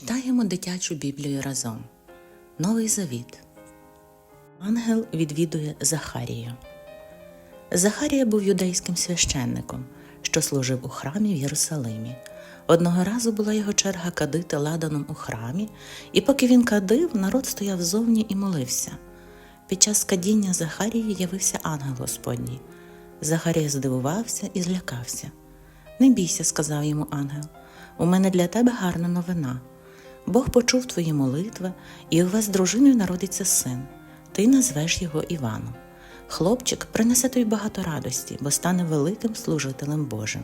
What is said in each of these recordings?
Читаємо дитячу Біблію разом. Новий Завіт. Ангел відвідує Захарію. Захарія був юдейським священником, що служив у храмі в Єрусалимі. Одного разу була його черга кадити ладаном у храмі, і поки він кадив, народ стояв зовні і молився. Під час кадіння Захарії явився ангел Господній. Захарія здивувався і злякався. Не бійся, сказав йому ангел, у мене для тебе гарна новина. Бог почув твої молитви, і у вас з дружиною народиться син. Ти назвеш його Іваном. Хлопчик принесе тобі багато радості, бо стане великим служителем Божим.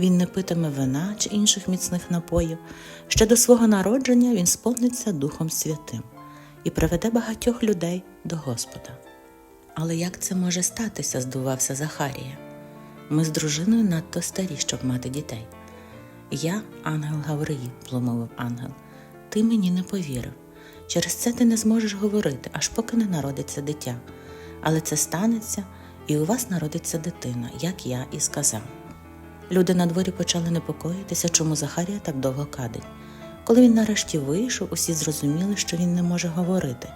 Він не питиме вина чи інших міцних напоїв. Ще до свого народження він сповниться Духом Святим і приведе багатьох людей до Господа. Але як це може статися? здивувався Захарія. Ми з дружиною надто старі, щоб мати дітей. Я, ангел Гавриїл, промовив ангел, ти мені не повірив. Через це ти не зможеш говорити, аж поки не народиться дитя. Але це станеться, і у вас народиться дитина, як я і сказав. Люди на дворі почали непокоїтися, чому Захарія так довго кадить. Коли він нарешті вийшов, усі зрозуміли, що він не може говорити.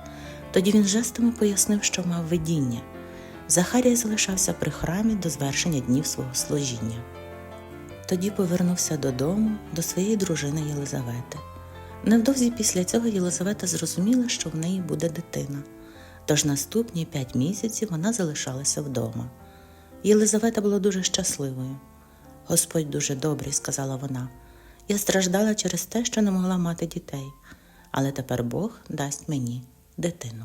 Тоді він жестами пояснив, що мав видіння. Захарія залишався при храмі до звершення днів свого служіння. Тоді повернувся додому до своєї дружини Єлизавети. Невдовзі після цього Єлизавета зрозуміла, що в неї буде дитина. Тож наступні п'ять місяців вона залишалася вдома. Єлизавета була дуже щасливою. Господь дуже добрий, сказала вона. Я страждала через те, що не могла мати дітей, але тепер Бог дасть мені дитину.